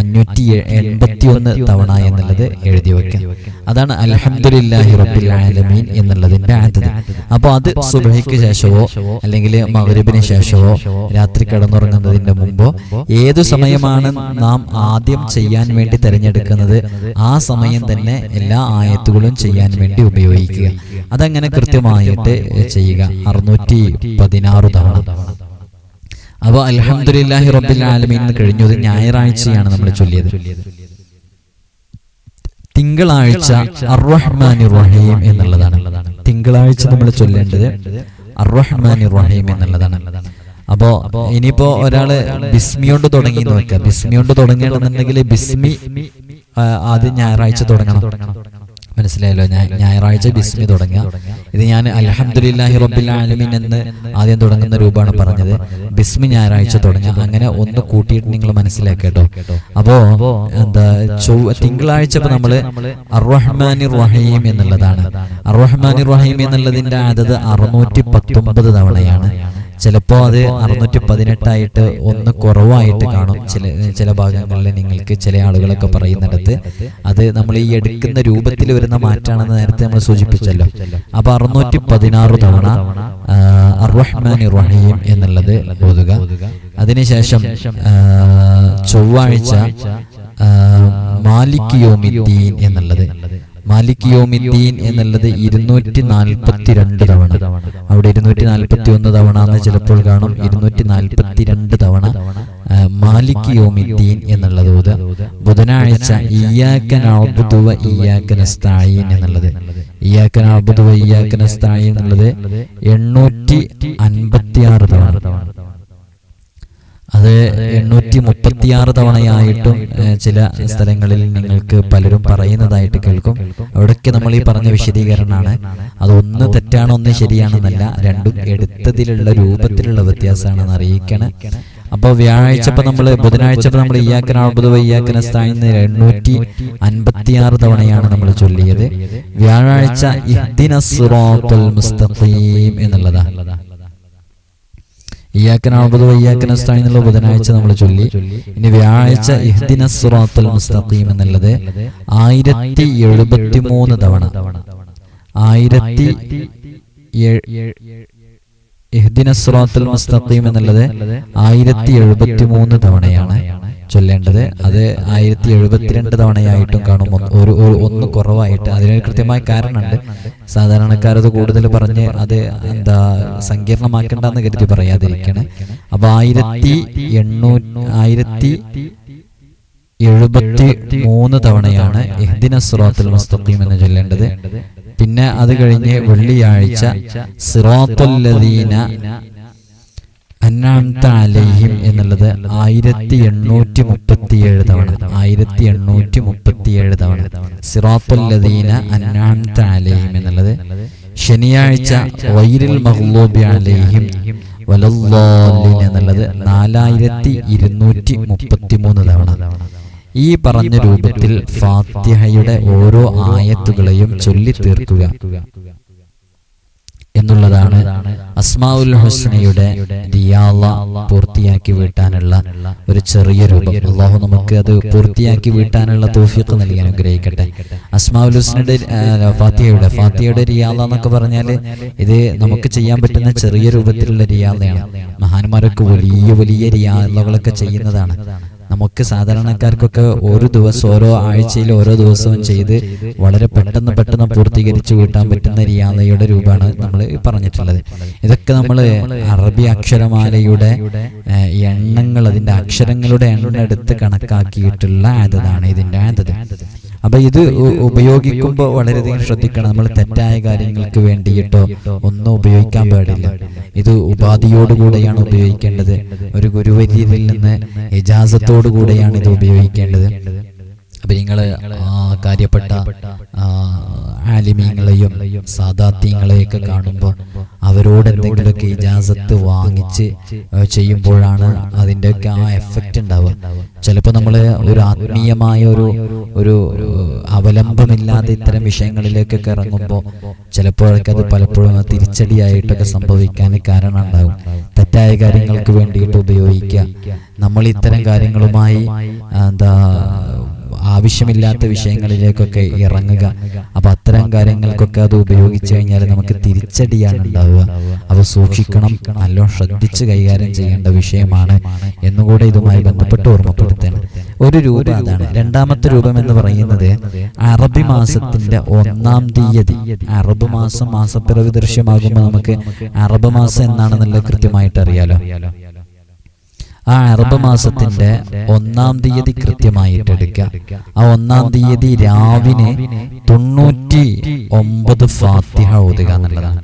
A: അഞ്ഞൂറ്റി എൺപത്തി ഒന്ന് തവണ എന്നുള്ളത് എഴുതി വെക്കാം അതാണ് അലഹമുല്ലാഹി റബിൽ ആലമീൻ എന്നുള്ളതിന്റെ ആദ്യത. അപ്പോൾ അത് സുബഹയ്ക്ക് ശേഷമോ അല്ലെങ്കിൽ മകരബിന് ശേഷമോ രാത്രി കിടന്നുറങ്ങുന്നതിന്റെ മുമ്പോ ഏതു സമയമാണ് നാം ആദ്യം ചെയ്യാൻ വേണ്ടി തിരഞ്ഞെടുക്കുന്നത് ആ സമയം തന്നെ എല്ലാ ആയത്തുകളും ചെയ്യാൻ വേണ്ടി ഉപയോഗിക്കുക. അതങ്ങനെ കൃത്യമായിട്ട് ചെയ്യുക. അറുന്നൂറ്റി പതിനാറ് തവണ. അപ്പോൾ അലഹമുല്ലാഹി റബ്ബിൽ ആലമീൻ എന്ന് കഴിഞ്ഞു അത് ഞായറാഴ്ചയാണ് നമ്മൾ ചൊല്ലിയത്. തിങ്കളാഴ്ച അർറഹ്മാനി റഹീം എന്നുള്ളതാണ്. തിങ്കളാഴ്ച നമ്മൾ ചൊല്ലേണ്ടത് അർറഹ്മാനി റഹീം എന്നുള്ളതാണ്. അപ്പോ ഇനിയിപ്പോ ഒരാൾ ബിസ്മി കൊണ്ട് തുടങ്ങി എന്ന് വെക്കാം. ബിസ്മി കൊണ്ട് തുടങ്ങണമെന്നുണ്ടെങ്കിൽ ബിസ്മി ആദ്യം ഞായറാഴ്ച തുടങ്ങണം. മനസ്സിലായല്ലോ? ഞാൻ ഞായറാഴ്ച ബിസ്മി തുടങ്ങുക. ഇത് ഞാൻ അലഹമുല്ലാഹി റബ്ബിൽ ആലമീൻ എന്ന് ആദ്യം തുടങ്ങുന്ന രൂപമാണ് പറഞ്ഞത്. ബിസ്മി ഞായറാഴ്ച തുടങ്ങുക. അങ്ങനെ ഒന്ന് കൂട്ടിയിട്ട് നിങ്ങൾ മനസ്സിലാക്കേട്ടോ അപ്പോ എന്താ ചൊവ്വ തിങ്കളാഴ്ച ഇപ്പൊ നമ്മൾ അർറഹ്മാനി റഹീം എന്നുള്ളതാണ്. അർറഹ്മാനി റഹീം എന്നുള്ളതിന്റെ അതത് അറുന്നൂറ്റി പത്തൊമ്പത് തവണയാണ്. ചിലപ്പോൾ അത് അറുന്നൂറ്റി പതിനെട്ടായിട്ട് ഒന്ന് കുറവായിട്ട് കാണും. ചില ചില ഭാഗങ്ങളിൽ നിങ്ങൾക്ക് ചില ആളുകളൊക്കെ പറയുന്നിടത്ത് അത് നമ്മൾ ഈ എടുക്കുന്ന രൂപത്തിൽ വരുന്ന മാറ്റാണെന്ന് നേരത്തെ നമ്മൾ സൂചിപ്പിച്ചല്ലോ. അപ്പൊ അറുന്നൂറ്റി പതിനാറ് തവണ അർവഹ്മാൻ റഹീം എന്നുള്ളത് ഓതുക. അതിനുശേഷം ചൊവ്വാഴ്ച മാലിക് യോമിദ്ദീൻ എന്നുള്ളത്. മാലിക് യോമിദ്ദീൻ എന്നുള്ളത് ഇരുന്നൂറ്റി നാൽപ്പത്തി രണ്ട് തവണ. അവിടെ ഇരുന്നൂറ്റി നാൽപ്പത്തി ഒന്ന് തവണ എന്ന് ചിലപ്പോൾ കാണും. ഇരുന്നൂറ്റി നാൽപ്പത്തി രണ്ട് തവണ മാലിക് യോമിദ്ദീൻ എന്നുള്ളത്. ബുധനാഴ്ച ഇയാക്കനാബുദുവ നസ്തായീൻ എന്നുള്ളത്. ഇയാക്കനാബുദുവ നസ്തായീൻ എന്നുള്ളത് എണ്ണൂറ്റി അൻപത്തി ആറ് തവണ. അത് എണ്ണൂറ്റി മുപ്പത്തിയാറ് തവണയായിട്ടും ചില സ്ഥലങ്ങളിൽ നിങ്ങൾക്ക് പലരും പറയുന്നതായിട്ട് കേൾക്കും. അവിടൊക്കെ നമ്മൾ ഈ പറഞ്ഞ വിശദീകരണമാണ്. ഒന്ന് തെറ്റാണോ ഒന്ന് ശരിയാണെന്നല്ല രണ്ടും എടുത്തതിലുള്ള രൂപത്തിലുള്ള വ്യത്യാസമാണെന്ന് അറിയിക്കണം. അപ്പോൾ വ്യാഴാഴ്ച ഇപ്പൊ നമ്മൾ ബുധനാഴ്ച ഇപ്പൊ നമ്മൾ ഇയാക്കൻ അഴുപത് ഇയാക്കന സ്ഥായിന്ന് എണ്ണൂറ്റി അൻപത്തിയാറ് തവണയാണ് നമ്മൾ ചൊല്ലിയത്. വ്യാഴാഴ്ച ഇഹ്ദിന സിറാത്തുൽ മുസ്തഖീം എന്നുള്ളതാ. ഇയാക്കനാബുദ് വയ്യാക്കന സ്ഥായി എന്നുള്ള ബുധനാഴ്ച നമ്മൾ ചൊല്ലി. ഇനി വ്യാഴാഴ്ച ഇഹ്ദിന സിറാത്തുൽ മുസ്തഖീം എന്നുള്ളത് ആയിരത്തി എഴുപത്തി മൂന്ന് തവണ. ആയിരത്തി ഇഹ്ദിന സിറാത്തുൽ മുസ്തഖീം എന്നുള്ളത് ആയിരത്തി എഴുപത്തി മൂന്ന് തവണയാണ്. ചൊല്ലേണ്ടത്. അത് ആയിരത്തി എഴുപത്തിരണ്ട് തവണയായിട്ടും കാണും. ഒരു ഒന്ന് കുറവായിട്ട്. അതിനൊരു കൃത്യമായ കാരണമുണ്ട്. സാധാരണക്കാരത് കൂടുതൽ പറഞ്ഞ് അത് എന്താ സങ്കീർണമാക്കണ്ടെന്ന് കരുതി പറയാതിരിക്കണേ. അപ്പൊ ആയിരത്തി എണ്ണൂ ആയിരത്തി എഴുപത്തി മൂന്ന് തവണയാണ് എഹ്ദിന സുറാത്തുൽ മുസ്തഖീം എന്ന് ചൊല്ലേണ്ടത്. പിന്നെ അത് കഴിഞ്ഞ് വെള്ളിയാഴ്ച സിറാത്തുല്ലദീന അലൈഹിം എന്നുള്ളത് ആയിരത്തി എണ്ണൂറ്റി മുപ്പത്തിയേഴ് തവണ. ആയിരത്തി എണ്ണൂറ്റി മുപ്പത്തിയേഴ് തവണ. സിറാത്തുല്ലദീന അലൈഹിം എന്നുള്ളത് ശനിയാഴ്ച വൈരിൽ മഹ്ലൂബി അലൈഹിം വലല്ലോലിൻ എന്നുള്ളത് നാലായിരത്തി ഇരുന്നൂറ്റി മുപ്പത്തി മൂന്ന് തവണ. ഈ പറഞ്ഞ രൂപത്തിൽ ഫാത്തിഹയുടെ ഓരോ ആയത്തുകളെയും ചൊല്ലി തീർക്കുക എന്നുള്ളതാണ് അസ്മാഉൽ ഹുസ്നയുടെ റിയാള പൂർത്തിയാക്കി വീട്ടാനുള്ള ഒരു ചെറിയ രൂപം. അള്ളാഹു നമുക്ക് അത് പൂർത്തിയാക്കി വീട്ടാനുള്ള തോഫിക്ക് നൽകി അനുഗ്രഹിക്കട്ടെ. അസ്മാഉൽ ഹുസ്നയുടെ ഫാത്തിയയുടെ ഫാത്തിയയുടെ റിയാള എന്നൊക്കെ പറഞ്ഞാൽ ഇത് നമുക്ക് ചെയ്യാൻ പറ്റുന്ന ചെറിയ രൂപത്തിലുള്ള റിയാളയാണ് മഹാന്മാരൊക്കെ വലിയ വലിയ റിയാളകളൊക്കെ ചെയ്യുന്നതാണ്. നമുക്ക് സാധാരണക്കാർക്കൊക്കെ ഒരു ദിവസം ഓരോ ആഴ്ചയിൽ ഓരോ ദിവസവും ചെയ്ത് വളരെ പെട്ടെന്ന് പെട്ടെന്ന് പൂർത്തീകരിച്ച് കൂട്ടാൻ പറ്റുന്ന റിയാദയുടെ രൂപമാണ് നമ്മൾ പറഞ്ഞിട്ടുള്ളത്. ഇതൊക്കെ നമ്മൾ അറബി അക്ഷരമാലയുടെ എണ്ണങ്ങൾ അതിന്റെ അക്ഷരങ്ങളുടെ എണ്ണം എടുത്ത് കണക്കാക്കിയിട്ടുള്ള ആദതാണ് ഇതിന്റെ ആദത്. അപ്പൊ ഇത് ഉപയോഗിക്കുമ്പോൾ വളരെയധികം ശ്രദ്ധിക്കണം. നമ്മൾ തെറ്റായ കാര്യങ്ങൾക്ക് വേണ്ടിയിട്ടോ ഒന്നും ഉപയോഗിക്കാൻ പാടില്ല. ഇത് ഉപാധിയോടുകൂടെയാണ് ഉപയോഗിക്കേണ്ടത്. ഒരു ഗുരുവര്യരിൽ നിന്ന് ഇജാസത്തോടു കൂടെയാണ് ഇത് ഉപയോഗിക്കേണ്ടത്. അപ്പൊ നിങ്ങൾ കാര്യപ്പെട്ട ആലിമീങ്ങളെയും സാദാത്യങ്ങളെയൊക്കെ കാണുമ്പോൾ അവരോട് എന്തെങ്കിലുമൊക്കെ ഇജാസത്ത് വാങ്ങിച്ച് ചെയ്യുമ്പോഴാണ് അതിന്റെയൊക്കെ ആ എഫക്റ്റ് ഉണ്ടാവുക. ചിലപ്പോൾ നമ്മൾ ഒരു ആത്മീയമായ ഒരു ഒരു അവലംബമില്ലാതെ ഇത്തരം വിഷയങ്ങളിലേക്കൊക്കെ ഇറങ്ങുമ്പോൾ ചിലപ്പോഴൊക്കെ അത് പലപ്പോഴും തിരിച്ചടിയായിട്ടൊക്കെ സംഭവിക്കാൻ കാരണം ഉണ്ടാകും തെറ്റായ കാര്യങ്ങൾക്ക് വേണ്ടിയിട്ട് ഉപയോഗിക്കുക. നമ്മൾ ഇത്തരം കാര്യങ്ങളുമായി എന്താ ആവശ്യമില്ലാത്ത വിഷയങ്ങളിലേക്കൊക്കെ ഇറങ്ങുക. അപ്പൊ അത്തരം കാര്യങ്ങൾക്കൊക്കെ അത് ഉപയോഗിച്ചു കഴിഞ്ഞാൽ നമുക്ക് തിരിച്ചടിയാണ് ഉണ്ടാവുക അവ സൂക്ഷിക്കണം നല്ലോണം ശ്രദ്ധിച്ച് കൈകാര്യം ചെയ്യേണ്ട വിഷയമാണ് എന്നുകൂടെ ഇതുമായി ബന്ധപ്പെട്ട് ഓർമ്മപ്പെടുത്തണം. ഒരു രൂപം അതാണ്. രണ്ടാമത്തെ രൂപം എന്ന് പറയുന്നത് അറബി മാസത്തിന്റെ ഒന്നാം തീയതി. അറബ് മാസം മാസപ്പിറവി ദൃശ്യമാകുമ്പോൾ നമുക്ക് അറബ് മാസം എന്നാണെന്നുള്ളത് കൃത്യമായിട്ട് അറിയാലോ. ആ അറബ് മാസത്തിന്റെ ഒന്നാം തീയതി കൃത്യമായിട്ട് എടുക്കുക. ആ ഒന്നാം തീയതി രാവിലെ തൊണ്ണൂറ്റി ഒമ്പത് ഫാത്തിഹ ഓതുക എന്നുള്ളതാണ്.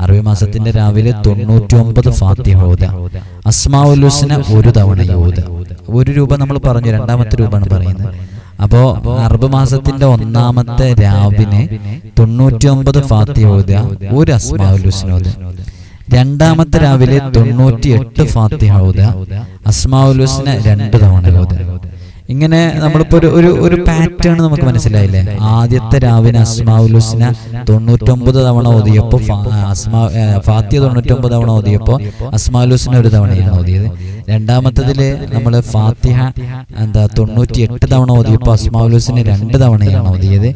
A: അറബി മാസത്തിന്റെ രാവിലെ തൊണ്ണൂറ്റി ഒമ്പത് ഫാത്തിഹ ഓതുക. ഹുസ്ന ഒരു തവണ ഓത് ഒരു രൂപ നമ്മൾ പറഞ്ഞു രണ്ടാമത്തെ രൂപമാണ് പറയുന്നത്. അപ്പോ അറബ് മാസത്തിന്റെ ഒന്നാമത്തെ രാവിലെ തൊണ്ണൂറ്റി ഒമ്പത് ഫാത്തിഹ ഓത ഒരു അസ്മാവുലുസിന് ഓതുക. രണ്ടാമത്തെ രാവിലെ തൊണ്ണൂറ്റി എട്ട് ഫാത്തിഹ ഓതുക അസ്മാവുലുസിനെ രണ്ട് തവണ ഹൗദ ഇങ്ങനെ നമ്മളിപ്പോ ഒരു ഒരു ഒരു പാറ്റേൺ നമുക്ക് മനസ്സിലായില്ലേ? ആദ്യത്തെ രാവിലെ അസ്മാവുലുസിനെ തൊണ്ണൂറ്റൊമ്പത് തവണ ഓതിയപ്പോ അസ്മാ ഫാത്തിയ തൊണ്ണൂറ്റൊമ്പത് തവണ ഓതിയപ്പോ അസ്മാവുലുസിനെ ഒരു തവണയാണ് ഓതിയത്. രണ്ടാമത്തതിൽ നമ്മൾ ഫാത്തിഹ എന്താ തൊണ്ണൂറ്റി എട്ട് തവണ ഓതിയപ്പോ അസ്മാവുലുസിനെ രണ്ട് തവണയാണ് ഓതിയത്.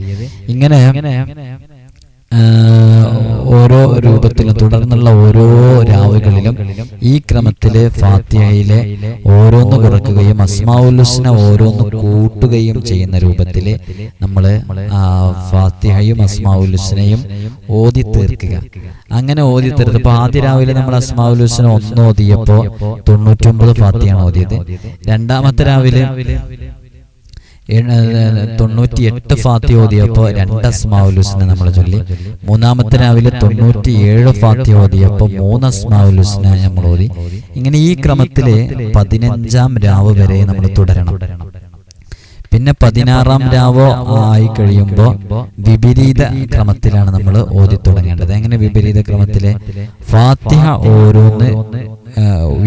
A: ഇങ്ങനെ രൂപത്തിലും തുടർന്നുള്ള ഓരോ രാവുകളിലും ഈ ക്രമത്തിൽ ഫാത്തിഹയിലെ ഓരോന്ന് കുറയ്ക്കുകയും അസ്മാവുലുസിനെ ഓരോന്ന് കൂട്ടുകയും ചെയ്യുന്ന രൂപത്തിൽ നമ്മൾ ഫാത്തിഹയും അസ്മാവുലുസിനെയും ഓതി തീർക്കുക. അങ്ങനെ ഓതി തീർത്ത്. ഇപ്പൊ ആദ്യ രാവിലെ നമ്മൾ അസ്മാവുലുസിനെ ഒന്ന് ഓതിയപ്പോ തൊണ്ണൂറ്റൊമ്പത് ഫാത്തിയാണ് ഓതിയത്. രണ്ടാമത്തെ രാവിലെ തൊണ്ണൂറ്റി എട്ട് ഫാത്തി ഓതിയപ്പോൾ രണ്ട് അസ്മാവുലുസിനെ നമ്മൾ ചൊല്ലി. മൂന്നാമത്തെ രാവിലെ തൊണ്ണൂറ്റി ഏഴ് ഫാത്തി ഓതിയപ്പോൾ മൂന്ന് അസ്മാവുലുസിനെ നമ്മൾ ഓതി. ഇങ്ങനെ ഈ ക്രമത്തിൽ പതിനഞ്ചാം രാവ് വരെ നമ്മൾ തുടരണം. പിന്നെ പതിനാറാം രാവോ ആയി കഴിയുമ്പോൾ വിപരീത ക്രമത്തിലാണ് നമ്മൾ ഓതി തുടങ്ങേണ്ടത്. എങ്ങനെ വിപരീത ക്രമത്തിലെ? ഫാത്തിഹ ഓരോന്ന്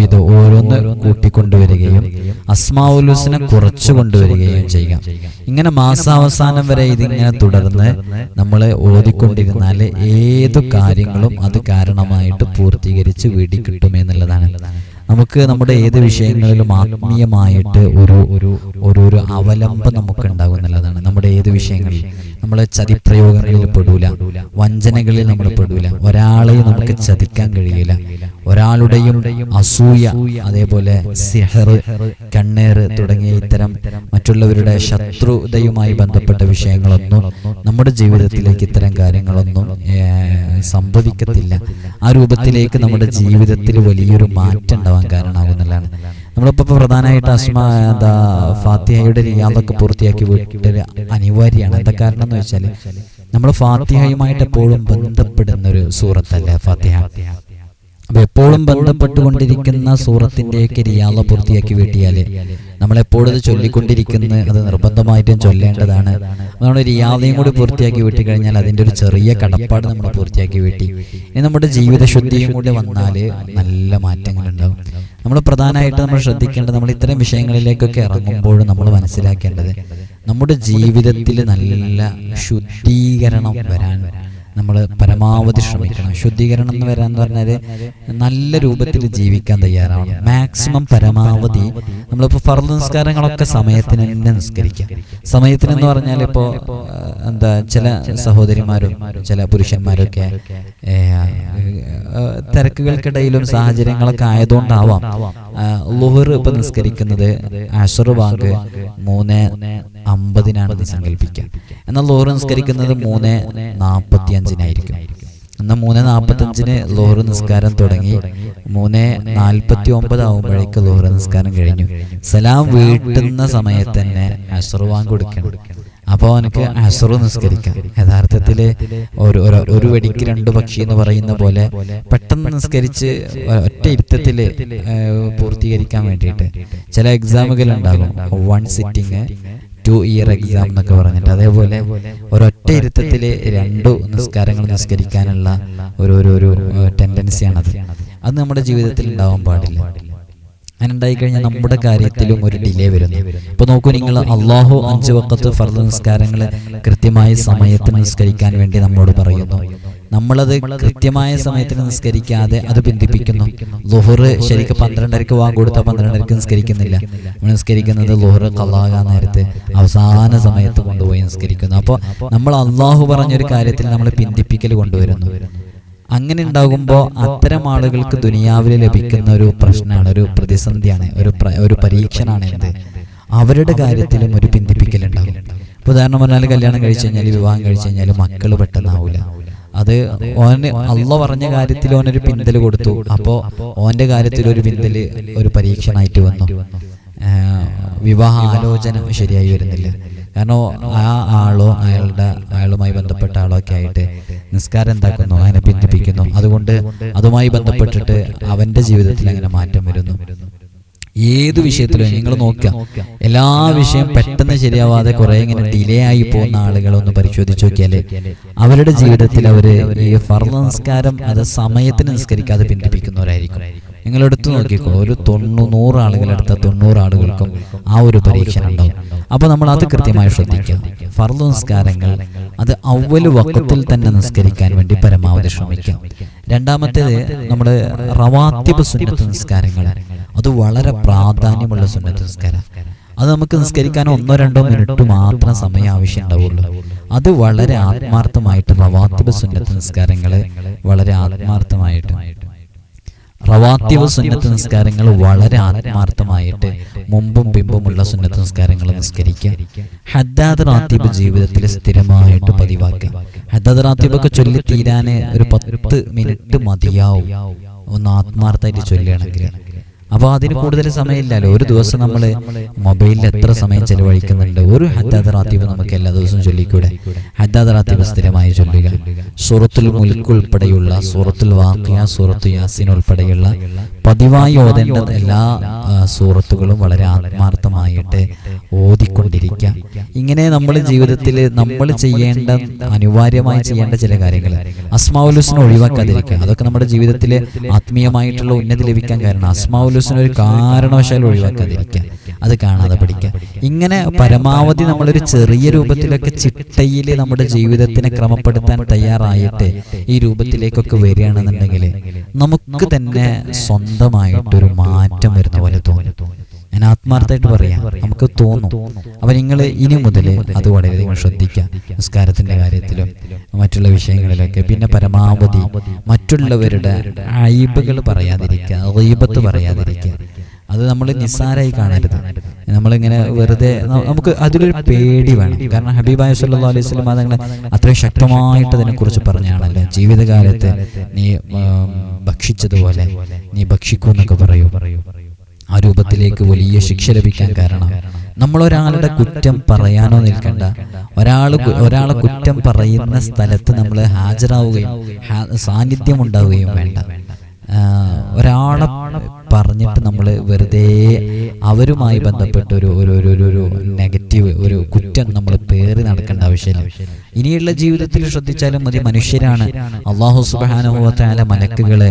A: ഇത് ഓരോന്ന് കൂട്ടിക്കൊണ്ടുവരികയും അസ്മാവുലൂസിനെ കുറച്ചു കൊണ്ടുവരികയും ചെയ്യുക. ഇങ്ങനെ മാസാവസാനം വരെ ഇതിങ്ങനെ തുടർന്ന് നമ്മൾ ഓതിക്കൊണ്ടിരുന്നാൽ ഏതു കാര്യങ്ങളും അത് കാരണമായിട്ട് പൂർത്തീകരിച്ച് വീടി കിട്ടുമെന്നുള്ളതാണ്. നമുക്ക് നമ്മുടെ ഏത് വിഷയങ്ങളിലും ആത്മീയമായിട്ട് ഒരു ഒരു ഒരു ഒരു അവലംബം നമുക്ക് ഉണ്ടാകുന്നുള്ളതാണ് നമ്മുടെ ഏത് വിഷയങ്ങളിൽ നമ്മൾ ചതിപ്രയോഗങ്ങളിൽ പെടൂല. വഞ്ചനകളിൽ നമ്മൾ പെടൂല. ഒരാളെയും നമുക്ക് ചതിക്കാൻ കഴിയില്ല. ഒരാളുടെയും അസൂയ അതേപോലെ സിഹർ കണ്ണേർ തുടങ്ങിയ ഇത്തരം മറ്റുള്ളവരുടെ ശത്രുതയുമായി ബന്ധപ്പെട്ട വിഷയങ്ങളൊന്നും നമ്മുടെ ജീവിതത്തിലേക്ക് ഇത്തരം കാര്യങ്ങളൊന്നും സംഭവിക്കത്തില്ല. ആ രൂപത്തിലേക്ക് നമ്മുടെ ജീവിതത്തിൽ വലിയൊരു മാറ്റം ഉണ്ടാവാൻ കാരണമാകുന്നതാണ്. നമ്മളിപ്പോൾ പ്രധാനമായിട്ട് അസ്മ എന്താ ഫാത്തിഹയുടെ റിയാദൊക്കെ പൂർത്തിയാക്കി വീട്ടിൽ അനിവാര്യമാണ്. എന്താ കാരണം എന്ന് വെച്ചാൽ നമ്മൾ ഫാത്തിഹയുമായിട്ട് എപ്പോഴും ബന്ധപ്പെടുന്ന ഒരു സൂറത്തല്ലേ ഫാത്തിഹ? അപ്പൊ എപ്പോഴും ബന്ധപ്പെട്ടുകൊണ്ടിരിക്കുന്ന സൂറത്തിന്റെ കിരിയാള പൂർത്തിയാക്കി വീട്ടിയാൽ. നമ്മളെപ്പോഴും ചൊല്ലിക്കൊണ്ടിരിക്കുന്ന അത് നിർബന്ധമായിട്ടും ചൊല്ലേണ്ടതാണ്. നമ്മൾ റിയാദയും കൂടി പൂർത്തിയാക്കി വീട്ടി കഴിഞ്ഞാൽ അതിന്റെ ഒരു ചെറിയ കടപ്പാട് നമ്മൾ പൂർത്തിയാക്കി വീട്ടി. ഇനി നമ്മുടെ ജീവിത ശുദ്ധിയും കൂടി വന്നാൽ നല്ല മാറ്റങ്ങൾ ഉണ്ടാവും നമ്മൾ പ്രധാനമായിട്ട് നമ്മൾ ശ്രദ്ധിക്കേണ്ടത് നമ്മൾ ഇത്തരം വിഷയങ്ങളിലേക്കൊക്കെ ഇറങ്ങുമ്പോഴും നമ്മൾ മനസ്സിലാക്കേണ്ടത് നമ്മുടെ ജീവിതത്തിൽ നല്ല ശുദ്ധീകരണം വരാൻ നമ്മൾ പരമാവധി ശ്രമിക്കണം. ശുദ്ധീകരണം എന്ന് വരാൻ പറഞ്ഞാൽ നല്ല രൂപത്തിൽ ജീവിക്കാൻ തയ്യാറാവണം. മാക്സിമം പരമാവധി നമ്മളിപ്പോൾ ഫർദ് നിസ്കാരങ്ങളൊക്കെ സമയത്തിന് തന്നെ നിസ്കരിക്കാം. സമയത്തിന് എന്ന് പറഞ്ഞാൽ ഇപ്പോൾ എന്താ ചില സഹോദരിമാരും ചില പുരുഷന്മാരൊക്കെ തിരക്കുകൾക്കിടയിലും സാഹചര്യങ്ങളൊക്കെ ആയതുകൊണ്ടാവാം. ലുഹർ ഇപ്പം നിസ്കരിക്കുന്നത് അഷർ ബാങ്ക് മൂന്ന് അമ്പതിനാണെന്ന് സങ്കല്പിക്കാം എന്നാൽ ലോഹർ നിസ്കരിക്കുന്നത് മൂന്ന് നാൽപ്പത്തി അഞ്ചിനായിരിക്കും എന്നാൽ മൂന്ന് നാൽപ്പത്തഞ്ചിന് ലോഹർ നിസ്കാരം തുടങ്ങി മൂന്ന് നാൽപ്പത്തി ഒമ്പത് ആകുമ്പോഴേക്ക് ലോഹർ നിസ്കാരം കഴിഞ്ഞു. സലാം വീട്ടുന്ന സമയത്ത് തന്നെ അസറുവാൻ കൊടുക്കണം. അപ്പോൾ അവനക്ക് അസറു നിസ്കരിക്കാം. യഥാർത്ഥത്തിൽ ഒരു ഒരു- ഒരു വെടിക്ക് രണ്ട് പക്ഷി എന്ന് പറയുന്ന പോലെ പെട്ടെന്ന് നിസ്കരിച്ച് ഒറ്റ ഇരുത്തത്തിൽ പൂർത്തീകരിക്കാൻ വേണ്ടിയിട്ട് ചില എക്സാമുകൾ ഉണ്ടാകും. One sitting two year exam എന്നൊക്കെ പറഞ്ഞിട്ട് അതേപോലെ ഒരൊറ്റ ഇരുത്തത്തിൽ രണ്ടു നിസ്കാരങ്ങൾ നിസ്കരിക്കാനുള്ള ഒരു ഒരു ഒരു ടെൻഡൻസിയാണത് അത് നമ്മുടെ ജീവിതത്തിൽ ഉണ്ടാവാൻ പാടില്ല. അങ്ങനെ ഉണ്ടായിക്കഴിഞ്ഞാൽ നമ്മുടെ കാര്യത്തിലും ഒരു ഡിലേ വരുന്നു. ഇപ്പൊ നോക്കൂ നിങ്ങൾ അള്ളാഹു അഞ്ച് വക്കത്ത് ഫർദ് നിസ്കാരങ്ങൾ കൃത്യമായ സമയത്ത് നിസ്കരിക്കാൻ വേണ്ടി നമ്മോട് പറയുന്നു. നമ്മളത് കൃത്യമായ സമയത്തിന് നിസ്കരിക്കാതെ അത് ബന്ധിപ്പിക്കുന്നു ലുഹർ ശരിക്കും പന്ത്രണ്ടരക്ക് വാങ്ങി കൊടുത്താൽ പന്ത്രണ്ടരക്ക് നിസ്കരിക്കുന്നില്ല. നിസ്കരിക്കുന്നത് ലുഹർ കള്ളാകാൻ നേരത്തെ അവസാന സമയത്ത് കൊണ്ടുപോയി നിസ്കരിക്കുന്നു. അപ്പോൾ നമ്മൾ അള്ളാഹു പറഞ്ഞൊരു കാര്യത്തിൽ നമ്മൾ പിന്തിപ്പിക്കൽ കൊണ്ടുവരുന്നു. അങ്ങനെ ഉണ്ടാകുമ്പോൾ അത്തരം ആളുകൾക്ക് ദുനിയാവിൽ ലഭിക്കുന്ന ഒരു പ്രശ്നമാണ് ഒരു പ്രതിസന്ധിയാണ് ഒരു ഒരു പരീക്ഷനാണ് എന്ത്? അവരുടെ കാര്യത്തിലും ഒരു പിന്തിപ്പിക്കലുണ്ടാകും. ഉണ്ടാകും ഉദാഹരണം പറഞ്ഞാൽ കല്യാണം കഴിച്ചു കഴിഞ്ഞാൽ വിവാഹം കഴിച്ചു കഴിഞ്ഞാൽ മക്കൾ പെട്ടെന്നാവൂല. അത് ഓന് അള്ള പറഞ്ഞ കാര്യത്തിൽ ഓനൊരു പിന്തൽ കൊടുത്തു. അപ്പോൾ ഓന്റെ കാര്യത്തിൽ ഒരു പിന്തൽ ഒരു പരീക്ഷണമായിട്ട് വന്നു. വിവാഹ ആലോചന ശരിയായി വരുന്നില്ല. കാരണം ആ ആളോ അയാളുടെ അയാളുമായി ബന്ധപ്പെട്ട ആളോ ഒക്കെ ആയിട്ട് നിസ്കാരം എന്താക്കുന്നു? അതിനെ പിന്തിപ്പിക്കുന്നു. അതുകൊണ്ട് അതുമായി ബന്ധപ്പെട്ടിട്ട് അവന്റെ ജീവിതത്തിൽ അങ്ങനെ മാറ്റം വരുന്നു. ഏത് വിഷയത്തിലും നിങ്ങൾ നോക്കുക. എല്ലാ വിഷയം പെട്ടെന്ന് ശരിയാവാതെ കുറെ ഇങ്ങനെ ഡിലേ ആയി പോകുന്ന ആളുകളെ ഒന്ന് പരിശോധിച്ച് നോക്കിയാൽ അവരുടെ ജീവിതത്തിൽ അവർ ഈ ഫർദ് നിസ്കാരം അത് സമയത്തിന് നിസ്കരിക്കാതെ ബന്ധിപ്പിക്കുന്നവരായിരിക്കും നിങ്ങൾ എടുത്തു നോക്കിക്കോ ഒരു തൊണ്ണൂ നൂറ് ആളുകളെടുത്ത തൊണ്ണൂറ് ആളുകൾക്കും ആ ഒരു പരീക്ഷ ഉണ്ടാവും അപ്പോൾ നമ്മൾ അത് കൃത്യമായി ശ്രദ്ധിക്കുക ഫർദ് നിസ്കാരങ്ങൾ അത് അവൽ വക്കത്തിൽ തന്നെ നിസ്കരിക്കാൻ വേണ്ടി പരമാവധി ശ്രമിക്കാം. രണ്ടാമത്തേത് നമ്മുടെ റവാത്തിബ് സുന്നത്ത് നിസ്കാരങ്ങൾ അത് വളരെ പ്രാധാന്യമുള്ള സുന്നത്ത് നിസ്കാരം. അത് നമുക്ക് നിസ്കരിക്കാൻ ഒന്നോ രണ്ടോ മിനിറ്റ് മാത്രം സമയം ആവശ്യം ഉണ്ടാവുള്ളൂ അത് വളരെ ആത്മാർത്ഥമായിട്ട് റവാത്തിബ് സുന്നത്ത് നിസ്കാരങ്ങൾ വളരെ ആത്മാർത്ഥമായിട്ട് റവാത്തിബ് സുന്നത്ത് നിസ്കാരങ്ങൾ വളരെ ആത്മാർത്ഥമായിട്ട് മുമ്പും പിമ്പുമുള്ള സുന്നത്ത് നിസ്കാരങ്ങൾ നിസ്കരിക്കുക. ഹദ്ദാദ് റാത്തീബ് ജീവിതത്തിൽ സ്ഥിരമായിട്ട് പതിവാക്കുക. ഹദ്ദാദ് റാത്തീബൊക്കെ ചൊല്ലി തീരാൻ ഒരു പത്ത് മിനിറ്റ് മതിയാവും. ഒന്ന് ആത്മാർത്ഥമായിട്ട് ചൊല്ലുകയാണെങ്കിൽ അപ്പോൾ അതിന് കൂടുതൽ സമയമില്ലല്ലോ. ഒരു ദിവസം നമ്മൾ മൊബൈലിൽ എത്ര സമയം ചെലവഴിക്കുന്നുണ്ട്? ഒരു ഹദ്ദാദ് റാത്തീബ് നമുക്ക് എല്ലാ ദിവസവും ചൊല്ലിക്കൂടെ? ഹദ്ദാദ് റാത്തീബ് സ്ഥിരമായി ചൊല്ലുക. സൂറത്തുൽ മുൽക്ക് ഉൾപ്പെടെയുള്ള സൂറത്തുൽ വാക്കിയ സൂറത്തു യാസിൻ ഉൾപ്പെടെയുള്ള പതിവായി ഓതേണ്ടത് എല്ലാ സുഹൃത്തുക്കളും സൂറത്തുകളും വളരെ ആത്മാർത്ഥമായിട്ട് ഓതിക്കൊണ്ടിരിക്കുക. ഇങ്ങനെ നമ്മൾ ജീവിതത്തിൽ നമ്മൾ ചെയ്യേണ്ട അനിവാര്യമായി ചെയ്യേണ്ട ചില കാര്യങ്ങൾ അസ്മാവുലുസിനെ ഒഴിവാക്കാതിരിക്കുക. അതൊക്കെ നമ്മുടെ ജീവിതത്തിൽ ആത്മീയമായിട്ടുള്ള ഉന്നതി ലഭിക്കാൻ കാരണം അസ്മാവുലുസിനെ ഒരു കാരണവശാലും ഒഴിവാക്കാതിരിക്കുക. അത് കാണാതെ പഠിക്കുക. ഇങ്ങനെ പരമാവധി നമ്മളൊരു ചെറിയ രൂപത്തിലൊക്കെ ചിട്ടയിൽ നമ്മുടെ ജീവിതത്തിനെ ക്രമപ്പെടുത്താൻ തയ്യാറായിട്ട് ഈ രൂപത്തിലേക്കൊക്കെ വരികയാണെന്നുണ്ടെങ്കിൽ നമുക്ക് തന്നെ സ്വന്തമായിട്ടൊരു മാറ്റം വരുന്ന പോലെ തോന്നി. ഞാൻ ആത്മാർത്ഥമായിട്ട് പറയാം നമുക്ക് തോന്നും. അപ്പം നിങ്ങൾ ഇനി മുതൽ അത് വളരെയധികം ശ്രദ്ധിക്കുക. നിസ്കാരത്തിന്റെ കാര്യത്തിലും മറ്റുള്ള വിഷയങ്ങളിലൊക്കെ പിന്നെ പരമാവധി മറ്റുള്ളവരുടെ അയിബുകൾ പറയാതിരിക്കുക റീബത്ത് പറയാതിരിക്കുക. അത് നമ്മൾ നിസ്സാരായി കാണരുത്. നമ്മളിങ്ങനെ വെറുതെ നമുക്ക് അതിലൊരു പേടി വേണം. കാരണം ഹബീബായ സല്ലല്ലാഹു അലൈഹി വസല്ലം അതങ്ങനെ അത്രയും ശക്തമായിട്ട് അതിനെക്കുറിച്ച് പറഞ്ഞാണല്ലോ ജീവിതകാലത്ത് നീ ഭക്ഷിച്ചതുപോലെ നീ ഭക്ഷിക്കൂ എന്നൊക്കെ പറയൂ. ആ രൂപത്തിലേക്ക് വലിയ ശിക്ഷ ലഭിക്കാൻ കാരണം നമ്മളൊരാളുടെ കുറ്റം പറയാനോ നിൽക്കണ്ട. ഒരാൾ ഒരാളെ കുറ്റം പറയുന്ന സ്ഥലത്ത് നമ്മൾ ഹാജരാവുകയും സാന്നിധ്യം ഉണ്ടാവുകയും വേണ്ട. നമ്മൾ വെറുതെ അവരുമായി ബന്ധപ്പെട്ട ഒരു ഒരു ഒരു ഒരു നെഗറ്റീവ് ഒരു കുറ്റം നമ്മൾ പേറി നടക്കേണ്ട ആവശ്യമില്ല. ഇനിയുള്ള ജീവിതത്തിൽ ശ്രദ്ധിച്ചാലും മതി മനുഷ്യരാണ്. അള്ളാഹു സുബാനുഭവത്തായ മലക്കുകളെ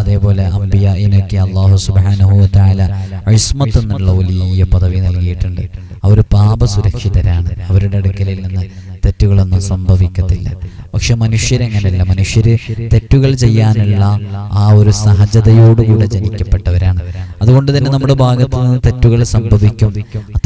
A: അതേപോലെ അമ്പിയ ഇനൊക്കെ അള്ളാഹു സുബാനുഭവത്തായ അഴിസ്മത്ത് എന്നുള്ള വലിയ പദവി നൽകിയിട്ടുണ്ട്. അവർ പാപസുരക്ഷിതരാണ്. അവരുടെ അടുക്കലിൽ നിന്ന് തെറ്റുകളൊന്നും സംഭവിക്കത്തില്ല. പക്ഷെ മനുഷ്യരെങ്ങനെയല്ല മനുഷ്യർ തെറ്റുകൾ ചെയ്യാനുള്ള ആ ഒരു സഹജതയോടുകൂടെ ജനിക്കപ്പെട്ടവരാണ്. അതുകൊണ്ട് തന്നെ നമ്മുടെ ഭാഗത്ത് നിന്ന് തെറ്റുകൾ സംഭവിക്കും.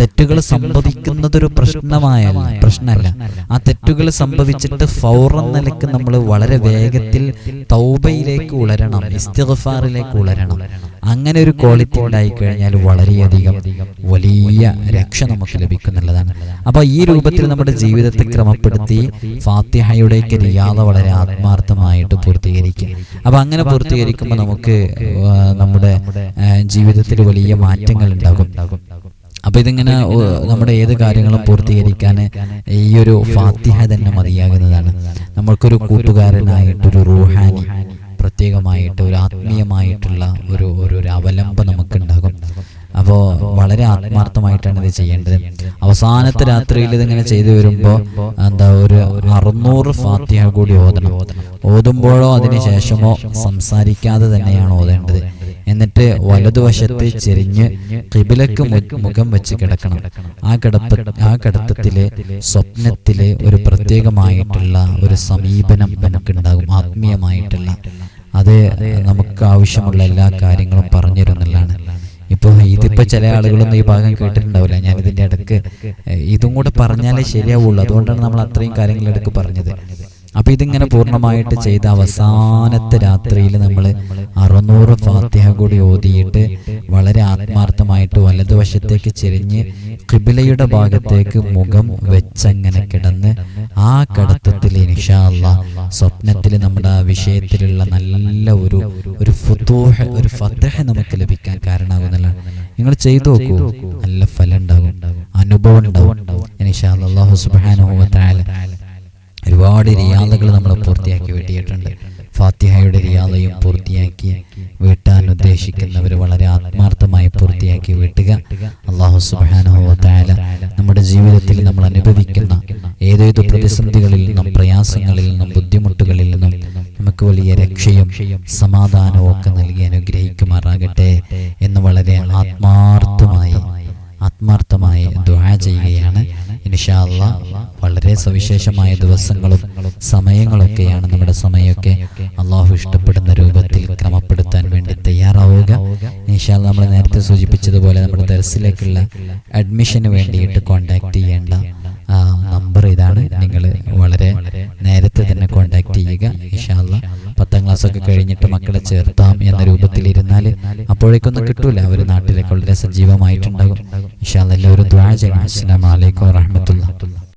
A: തെറ്റുകൾ സംഭവിക്കുന്നതൊരു പ്രശ്നമായല്ല. പ്രശ്നമല്ല. ആ തെറ്റുകൾ സംഭവിച്ചിട്ട് ഫൗറം നിലയ്ക്ക് നമ്മൾ വളരെ വേഗത്തിൽ തൗബയിലേക്ക് ഉളരണം. ഇസ്തിഗ്ഫാറിലേക്ക് ഉളരണം. അങ്ങനെ ഒരു ക്വാളിറ്റി ഉണ്ടായി കഴിഞ്ഞാൽ വളരെയധികം വലിയ രക്ഷ നമുക്ക് ലഭിക്കുന്നുള്ളതാണ്. അപ്പോൾ ഈ രൂപത്തിൽ നമ്മുടെ ജീവിതത്തെ ക്രമപ്പെടുത്തി ഫാത്തിഹയുടെയൊക്കെ റിയാദ വളരെ ആത്മാർത്ഥമായിട്ട് പൂർത്തീകരിക്കും അപ്പം അങ്ങനെ പൂർത്തീകരിക്കുമ്പോൾ നമുക്ക് നമ്മുടെ ജീവിതത്തിൽ വലിയ മാറ്റങ്ങൾ ഉണ്ടാകും. അപ്പം ഇതിങ്ങനെ നമ്മുടെ ഏത് കാര്യങ്ങളും പൂർത്തീകരിക്കാൻ ഈ ഒരു ഫാത്തിഹ തന്നെ മതിയാകുന്നതാണ്. നമ്മൾക്കൊരു കൂട്ടുകാരനായിട്ടൊരു റൂഹാനി പ്രത്യേകമായിട്ട് ഒരു ആത്മീയമായിട്ടുള്ള ഒരു ഒരു അവലംബം നമുക്കുണ്ടാകും. അപ്പോൾ വളരെ ആത്മാർത്ഥമായിട്ടാണ് ഇത് ചെയ്യേണ്ടത്. അവസാനത്തെ രാത്രിയിൽ ഇതിങ്ങനെ ചെയ്തു വരുമ്പോൾ എന്താ ഒരു അറുന്നൂറ് ഫാത്തിഹ കൂടി ഓതണം. ഓതുമ്പോഴോ അതിനുശേഷമോ സംസാരിക്കാതെ തന്നെയാണ് ഓതേണ്ടത്. എന്നിട്ട് വലതുവശത്ത് ചെരിഞ്ഞ് കിബിലക്ക് മുഖം വെച്ച് കിടക്കണം. ആ കിടപ്പ് ആ കിടത്തത്തിലെ സ്വപ്നത്തിലെ ഒരു പ്രത്യേകമായിട്ടുള്ള ഒരു സമീപനം നമുക്കുണ്ടാകും ആത്മീയമായിട്ടുള്ള. അത് നമുക്ക് ആവശ്യമുള്ള എല്ലാ കാര്യങ്ങളും പറഞ്ഞു തരുന്നതാണ് ഇപ്പോൾ ഇതിപ്പോ ചില ആളുകളൊന്നും ഈ ഭാഗം കേട്ടിട്ടുണ്ടാവില്ല. ഞാൻ ഇതിന്റെ ഇടയ്ക്ക് ഇതും കൂടെ പറഞ്ഞാലേ ശരിയാവുള്ളൂ. അതുകൊണ്ടാണ് നമ്മൾ അത്രയും കാര്യങ്ങളെടുക്ക് പറഞ്ഞത്. അപ്പൊ ഇതിങ്ങനെ പൂർണമായിട്ട് ചെയ്ത അവസാനത്തെ രാത്രിയിൽ നമ്മൾ അറുന്നൂറ് ഫാത്തിഹ കൂടി ഓതിയിട്ട് വളരെ ആത്മാർത്ഥമായിട്ട് വലതുവശത്തേക്ക് ചെരിഞ്ഞ് കിബിലയുടെ ഭാഗത്തേക്ക് മുഖം വെച്ചങ്ങനെ കിടന്ന് ആ കടത്തത്തിൽ ഇൻഷാല്ല സ്വപ്നത്തിൽ നമ്മുടെ ആ വിഷയത്തിലുള്ള നല്ല ഒരു ഒരു ഫുതൂഹ ഒരു ഫതഹ നമുക്ക് ലഭിക്കാൻ കാരണമാകുന്നില്ല നിങ്ങൾ ചെയ്തു നോക്കൂ. നല്ല ഫലം ഉണ്ടാകും. അനുഭവം ഉണ്ടാവും. സുബ്ഹാനഹു വ തആല. ഒരുപാട് റിയാദകൾ നമ്മൾ പൂർത്തിയാക്കി വെട്ടിയിട്ടുണ്ട്. ഫാത്തിഹയുടെ റിയാദയും പൂർത്തിയാക്കി വീട്ടാൻ ഉദ്ദേശിക്കുന്നവർ വളരെ ആത്മാർത്ഥമായി പൂർത്തിയാക്കി വീട്ടുക. അള്ളാഹു സുബാനുഭവത്തായ നമ്മുടെ ജീവിതത്തിൽ നമ്മൾ അനുഭവിക്കുന്ന ഏതേത് പ്രതിസന്ധികളിൽ നിന്നും പ്രയാസങ്ങളിൽ നിന്നും ബുദ്ധിമുട്ടുകളിൽ നിന്നും നമുക്ക് വലിയ രക്ഷയും സമാധാനവും ഒക്കെ നൽകി അനുഗ്രഹിക്കുമാറാകട്ടെ എന്ന് വളരെ ആത്മാർത്ഥമായി ആത്മാർത്ഥമായി ദുആ ചെയ്യുകയാണ്. ഇൻഷാ അല്ലാ വളരെ സവിശേഷമായ ദിവസങ്ങളും സമയങ്ങളൊക്കെയാണ് നമ്മുടെ സമയമൊക്കെ. അള്ളാഹു ഇഷ്ടപ്പെടുന്ന രൂപത്തിൽ ക്രമപ്പെടുത്താൻ വേണ്ടി തയ്യാറാവുക. നിഷാൽ നമ്മൾ നേരത്തെ സൂചിപ്പിച്ചതുപോലെ നമ്മുടെ ദർസിലേക്കുള്ള അഡ്മിഷന് വേണ്ടിയിട്ട് കോൺടാക്റ്റ് ചെയ്യേണ്ട നമ്പർ ഇതാണ്. നിങ്ങൾ വളരെ നേരത്തെ തന്നെ കോൺടാക്ട് ചെയ്യുക. ഇൻഷാല്ല പത്താം ക്ലാസ് ഒക്കെ കഴിഞ്ഞിട്ട് മക്കളെ ചേർത്താം എന്ന രൂപത്തിൽ ഇരുന്നാൽ അപ്പോഴേക്കൊന്നും കിട്ടൂല. അവർ നാട്ടിലേക്ക് വളരെ സജീവമായിട്ടുണ്ടാകും. ഇൻഷാല്ല എല്ലാവരും ദ്വാ ചെയ്യണം. അസ്സലാമു അലൈക്കും വറഹ്മത്തുള്ളാഹി.